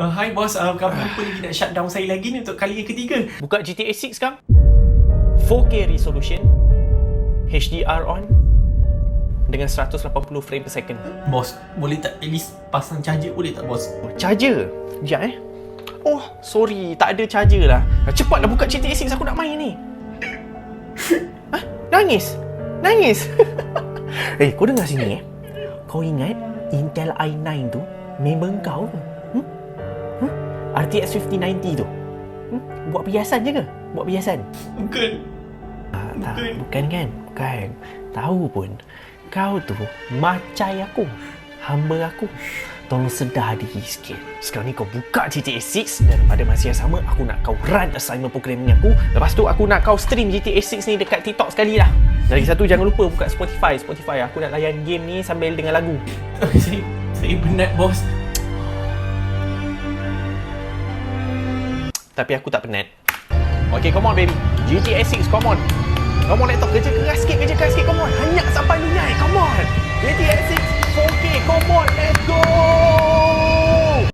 Uh, hi bos, uh, kami lupa lagi nak shutdown saya lagi ni untuk kali yang ketiga. Buka GTA 6 sekarang 4K resolution HDR on dengan 180 frame per second Bos, boleh tak at least pasang charger boleh tak bos? Charger Sekejap eh Oh sorry tak ada charger lah Cepatlah buka GTA 6 aku nak main ni Hah? Nangis? Nangis? eh kau dengar sini eh Kau ingat Intel i9 tu member kau ke? Hmm? RTX 5090 tu hmm? Buat perhiasan je ke? Buat perhiasan? Bukan. Ah, tak, Bukan. bukan kan? Bukan. Tahu pun. Kau tu macai aku. Hamba aku. Tolong sedar diri sikit. Sekarang ni kau buka GTA 6 dan pada masa yang sama aku nak kau run assignment programming aku. Lepas tu aku nak kau stream GTA 6 ni dekat TikTok sekali lah. Lagi satu jangan lupa buka Spotify. Spotify aku nak layan game ni sambil dengar lagu. saya, saya penat bos. Tapi aku tak penat. Okay, come on baby. GTA 6, come on. Come on laptop, kerja keras sikit, kerja keras sikit,